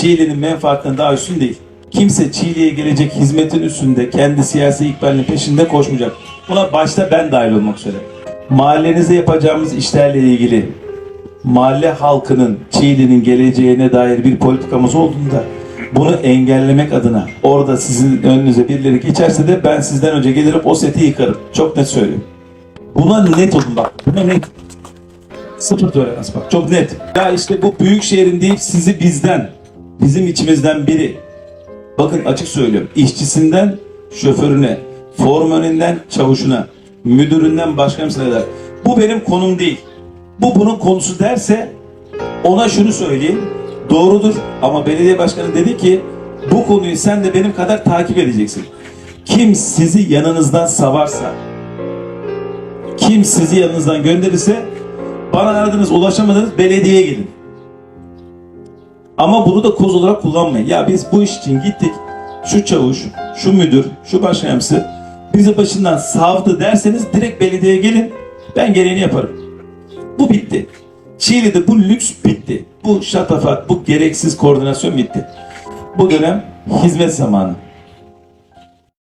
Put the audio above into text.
Çiğli'nin menfaatinden daha üstün değil. Kimse Çiğli'ye gelecek hizmetin üstünde kendi siyasi ikbalinin peşinde koşmayacak. Buna başta ben dahil olmak üzere. Mahallenizde yapacağımız işlerle ilgili mahalle halkının Çiğli'nin geleceğine dair bir politikamız olduğunda bunu engellemek adına orada sizin önünüze birileri geçerse de ben sizden önce gelirim o seti yıkarım. Çok net söylüyorum. Buna net olun bak. Buna net. Sıfır tolerans bak. Çok net. Ya işte bu büyük şehrin değil sizi bizden, bizim içimizden biri. Bakın açık söylüyorum. İşçisinden şoförüne, formönünden çavuşuna, müdüründen başkanımsına kadar. Bu benim konum değil. Bu bunun konusu derse ona şunu söyleyeyim. Doğrudur ama belediye başkanı dedi ki bu konuyu sen de benim kadar takip edeceksin. Kim sizi yanınızdan savarsa, kim sizi yanınızdan gönderirse bana aradınız ulaşamadınız belediyeye gelin. Ama bunu da koz olarak kullanmayın. Ya biz bu iş için gittik. Şu çavuş, şu müdür, şu başkanımsı bizi başından savdı derseniz direkt belediyeye gelin. Ben gereğini yaparım. Bu bitti. Çiğli'de bu lüks bitti. Bu şatafat, bu gereksiz koordinasyon bitti. Bu dönem hizmet zamanı.